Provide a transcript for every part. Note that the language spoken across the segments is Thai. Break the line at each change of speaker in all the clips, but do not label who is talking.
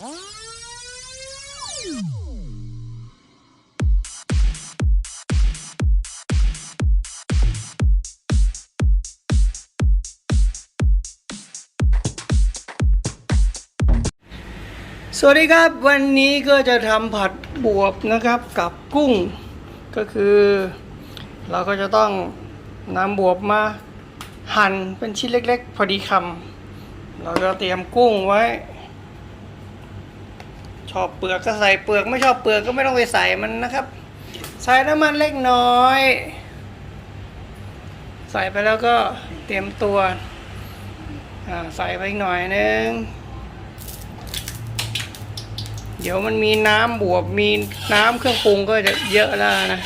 สวัสดีครับวันนี้ก็จะทำผัดบวบนะครับกับกุ้ง ก็คือ เราก็จะต้องนำบวบมาหั่นเป็นชิ้นเล็ก ๆ พอดีคำเราก็เตรียมกุ้งไว้ ชอบเปลือกก็ใส่เปลือกไม่ชอบเปลือกก็ไม่ต้องไปใส่มันนะครับ ใส่น้ำมันเล็กน้อย ใส่ไปแล้วก็เตรียมตัวใส่ไปอีกหน่อยนึงเดี๋ยวมันมีน้ำบวบมีน้ำเครื่องปรุงก็จะเยอะแล้วนะ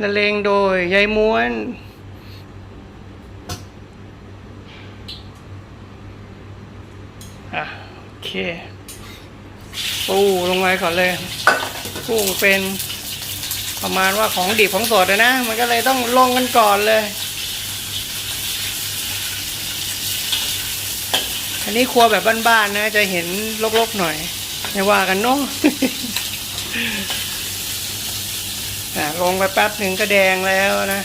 ละเลงโดยยายม้วนอะ เคปูลงไปก่อนเลยกุ้งเป็นประมาณว่าของดิบของสดอะนะ มันก็เลยต้องลงกันก่อนเลย อันนี้ครัวแบบบ้านๆนะ จะเห็นลกๆหน่อย ไม่ว่ากันเนาะอะลงไปแป๊บหนึ่งก็แดงแล้วนะ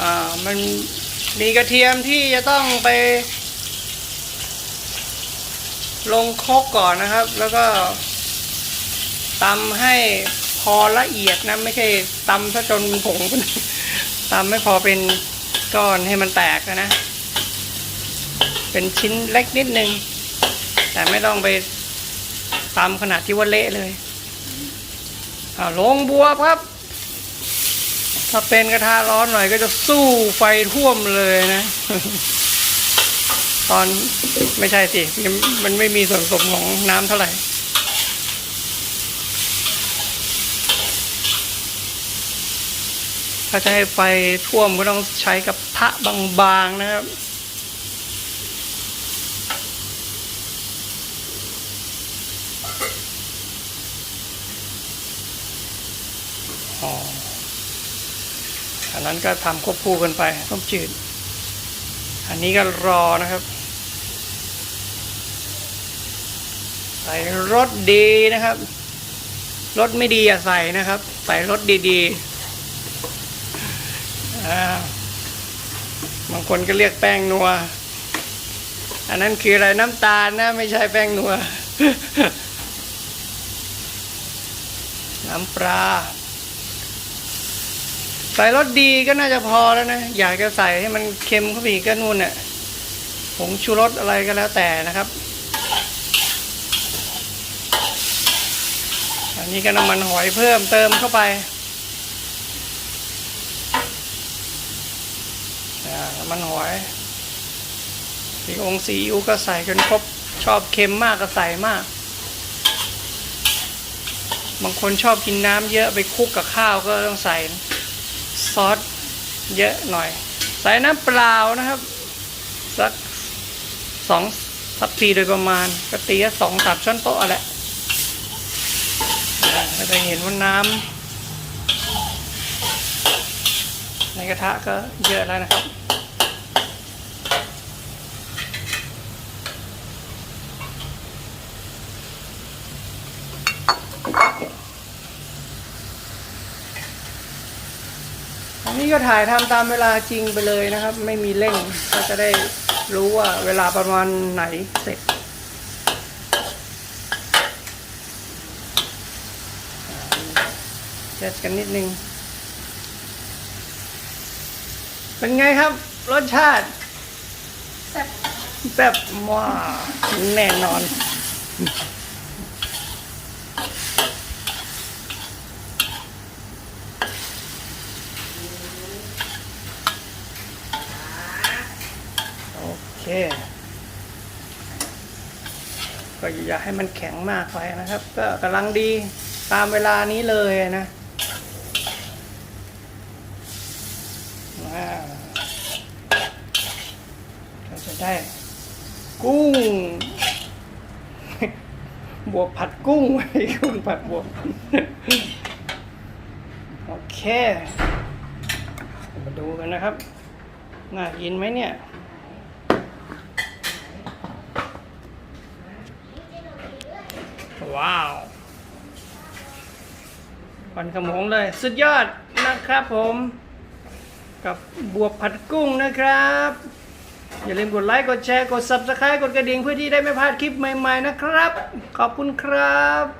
อ่ามันมีกระเทียมที่จะต้องไป ลงคกก่อนนะครับ แล้วก็ตำให้พอละเอียดนะ ไม่ใช่ตำซะจนผงตำไม่พอเป็นก้อนให้มันแตกนะ เป็นชิ้นเล็กนิดนึง แต่ไม่ต้องไปตำขนาดที่ว่าเละเลยอ่าลงบวบครับ ถ้าเป็นกระทะร้อนหน่อยก็จะสู้ไฟท่วมเลยนะ ตอนไม่ใช่สิ มันไม่มีส่วนผสมของน้ำเท่าไหร่ถ้าจะให้ไฟท่วมก็ต้องใช้กับทะบางๆนะครับ อ๋อ อันนั้นก็ทำควบคู่กันไปต้มจืด อันนี้ก็รอนะครับ ใส่รสดีนะครับรสไม่ดีอย่าใส่นะครับ ใส่รสดีๆบางคนก็เรียกแป้งนัว อันนั้นคืออะไรน้ำตาลนะ ไม่ใช่แป้งนัว น้ำปลา ส่รสดีก็น่าจะพอแล้วนะ อยากจะใส่ให้มันเค็มเข้าไปอีกก็นู่นน่ะผงชูรสอะไรก็แล้วแต่นะครับ อันนี้ก็น้ำมันหอยเพิ่มเติมเข้าไปอ่าน้ำมันหอยสีองค์สีอิ๊วก็ใส่จนครบชอบเค็มมากก็ใส่มาก บางคนชอบกินน้ำเยอะไปคลุกกับข้าวก็ต้องใส่ ซอสเยอะหน่อย ใส่น้ำเปล่านะครับ สักสองทัพพีโดยประมาณก็ตีสองสามช้อนโต๊ะแหละเราจะเห็นว่าน้ำในกระทะก็เยอะแล้วนะครับ อันนี้ก็ถ่ายทำตามเวลาจริงไปเลยนะครับ ไม่มีเร่งก็จะได้รู้ว่าเวลาประมาณไหนเสร็จเช็ดกันนิดนึง เป็นไงครับ รสชาติแซ่บแซ่บมากแน่นอน ค ก็อย่าให้มันแข็งมากไปนะครับ ก็กำลังดีตามเวลานี้เลยนะเราจะได้ กุ้ง บวกผัดกุ้งไว้กุ้งผัดบวกโอเค มาดูกันนะครับ น่ากินไหมเนี่ย ว้าวปันขโมงเลย สุดยอดนะครับผม กับบวบผัดกุ้งนะครับ อย่าลืมกดไลค์ กดแชร์ กด Subscribe กดกระดิ่งเพื่อที่ได้ไม่พลาดคลิปใหม่ ๆ นะครับ ขอบคุณครับ